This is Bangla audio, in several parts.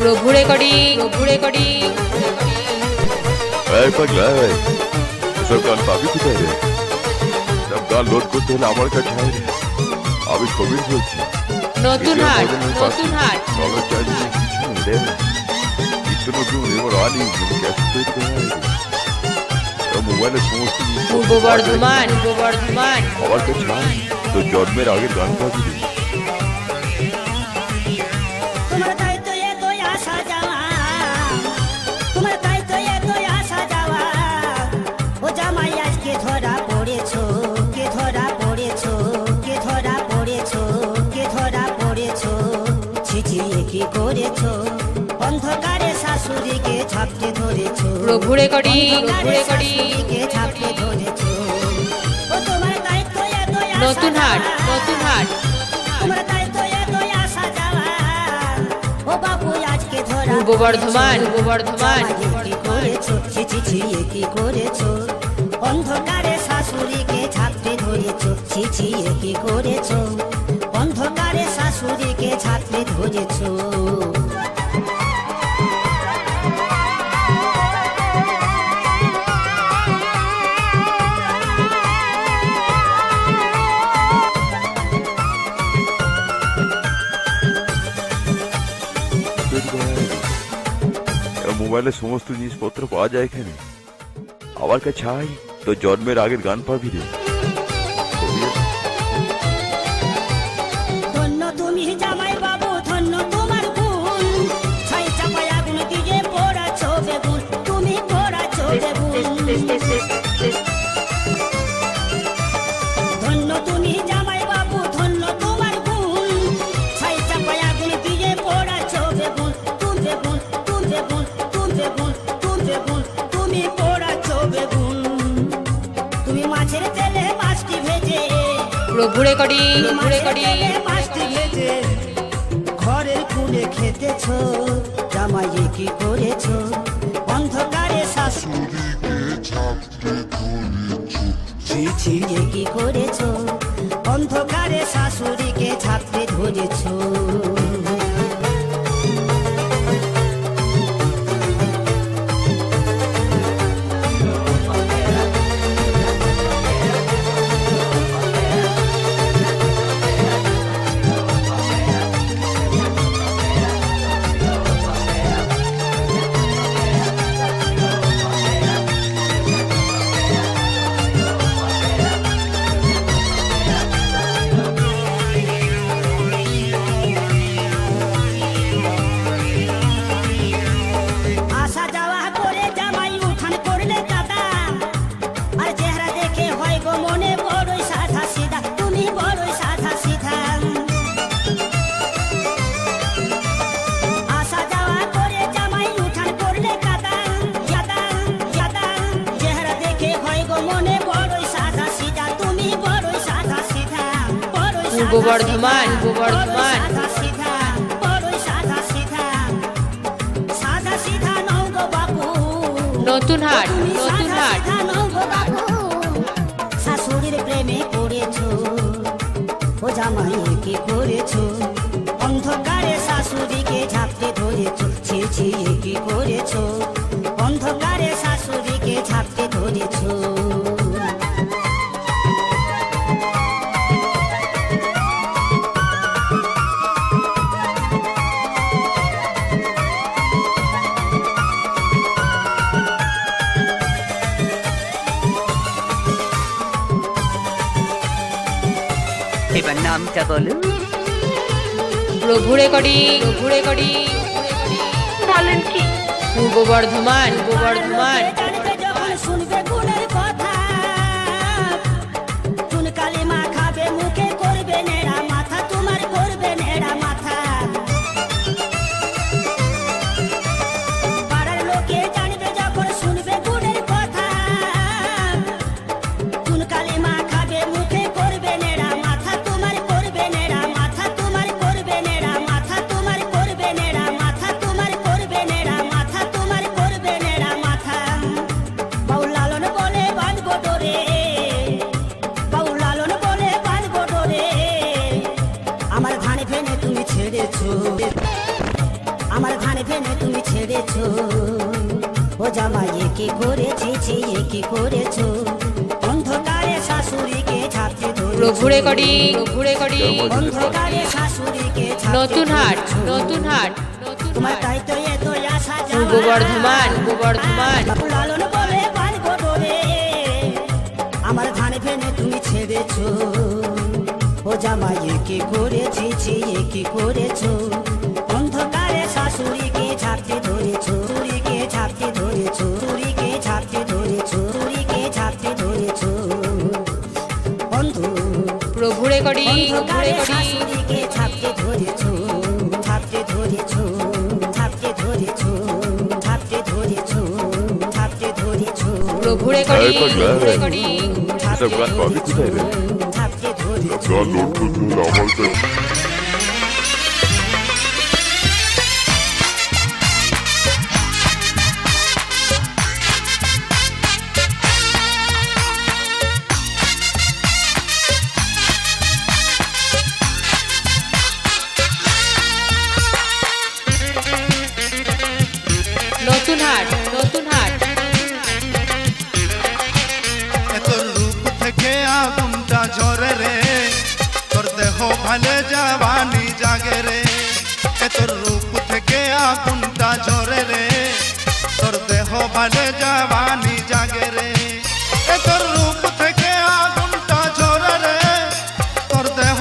প্রভু রেকর্ডিং প্রভু রেকর্ডিং এই পাগলা এই সব গান পাবি কোথায় রে? সব গান লোড করতে হলে আমার কাছে আয় রে। আমি কবির বলছি নতুন হাট নতুন হাট। চলো চালিয়ে কিছু রে। নিত্য নতুন এবার আনি তৈরি করা হয় রে। মোবাইলে সমস্ত পূর্ব বর্ধমান পূর্ব বর্ধমান আমার কাছে তো জন্মের আগের গান পাবি এতই আসা নতুন হাট নতুন হাট। পূর্ব বর্ধমান। পূর্ব বর্ধমান। কি করেছ? অন্ধকারে শাশুড়িকে ছাত্রে ধরেছো। ছি কি করেছ? অন্ধকারে শাশুড়িকে ছাত্রে ধরেছো। মোবাইলে সমস্ত জিনিসপত্র পাওয়া যায় এখানে আমার কাছে আয় তো জন্মের আগের গান পাবি রে প্রভু করি। ঘুরে করি ঘরের কুলে খেতেছো জামাইয়ে কি করেছ? অন্ধকারে শাশুড়িকে ছিছিয়ে কি করেছ? অন্ধকারে শাশুড়িকে ছাত্রে ধরেছো। পূর্ব বর্ধমান পূর্ব বর্ধমান নতুন হাট নতুন হাট। শাশুড়ির প্রেমে পড়েছো ও জামাই কি করেছ। অন্ধকারে শাশুড়িকে ঝাপটে ধরেছো ছি ছি কি করেছ? এবার নামটা বলো। প্রভু রেকর্ডিং প্রভু রেকর্ডিং বলেন কি পূর্ব বর্ধমান পূর্ব বর্ধমান ও জামাই কি করেছি কি করেছ? অন্ধকারে শাশুড়িকে ছাপতে প্রভু রেকর্ডিং প্রভু রেকর্ডিং অন্ধকারে শাশুড়িকে নতুন হাট নতুন হাট তোমার তাই তো এত আশা পূর্ব বর্ধমান পূর্ব বর্ধমান। লালন বলে বাঁধবো ডোরে আমার ধান ফেনে তুমি ছেড়েছো। ও জামাই কি করেছি কি করেছ? অন্ধকারে শাশুড়িকে ছাপতে ধরেছো। রেকর্ডিং শাশুড়িকে ছাপতে ধরেছো। ছাপতে ধরেছো। ছাপতে ধরেছো। ছাপতে ধরেছো। ছাপতে ধরেছো। প্রভু রেকর্ডিং। রেকর্ডিং ছাপতে ধরেছো।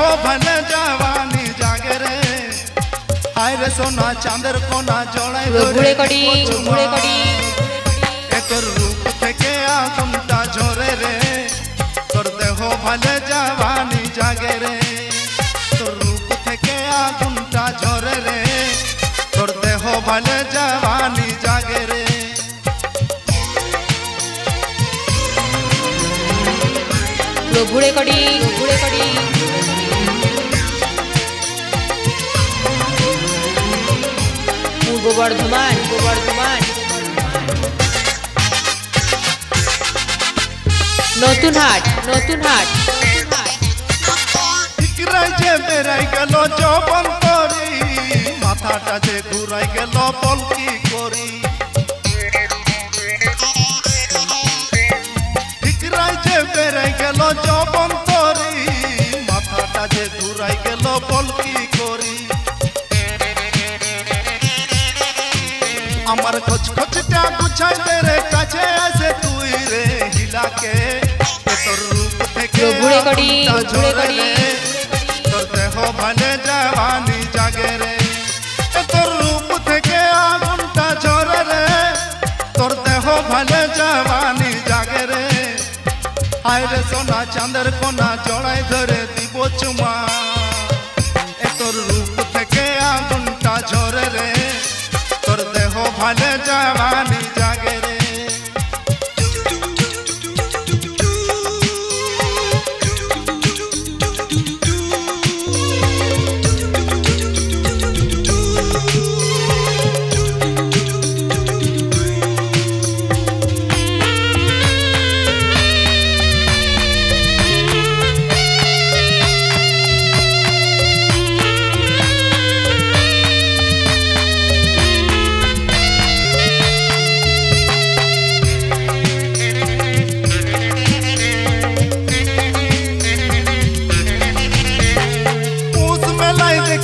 তোর দেহ ভালে জবানি জাগে রে হায় রে সোনা চাঁদের কোনা জড়াই প্রভু রেকর্ডিং প্রভু রেকর্ডিং তোর রূপ থেকে আগুনটা ঝরে রে তোর দেহ বর্ধমান পূর্ব বর্ধমান নতুন হাট নতুন হাট। যে বেড়াই গেল চপন করি মাথাটা যে ঘুরাই গেল পলকি করি। থেকে প্রভু রেকর্ডিং, আগুনটা প্রভু ঝরে রেকর্ডিং। রে। তোর দেহ ভালে জবানি জাগে রে। তোর রূপ থেকে আগুনটা ঝরে রে। তোর দেহ ভালে জবানি জাগে রে। হায় রে সোনা চাঁদের কোনা জড়াই ধরে দিব চুমা। তোর রূপ থেকে আগুনটা ঝরে রে। তোর দেহ ভালে জাগে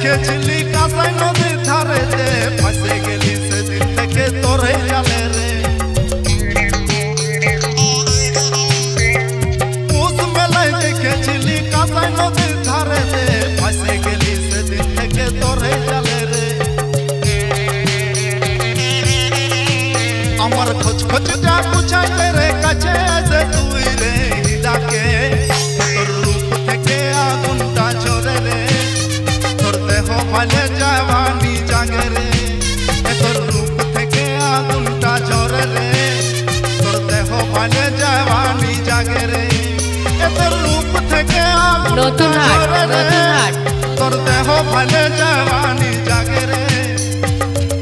মেলায় নতুন হাট নতুন হাট তোর দেহ ভালে জানি জাগে রে।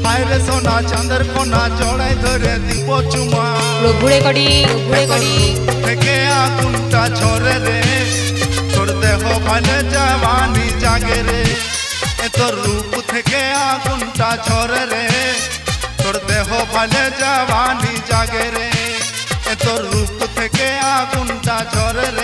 হায়রে সোনা চাঁদের কোনা জড়াই ধরে দিব চুমা। বুড়ে কড়ি বুড়ে কড়ি থেকে আগুনটা ছড়ে রে। তোর দেহ ভালে জানি জাগে রে। তোর রূপ থেকে আগুনটা ছড়ে রে। তোর দেহ ভালে জানি জাগে রে। তোর রূপ থেকে আগুনটা ঝরে রে।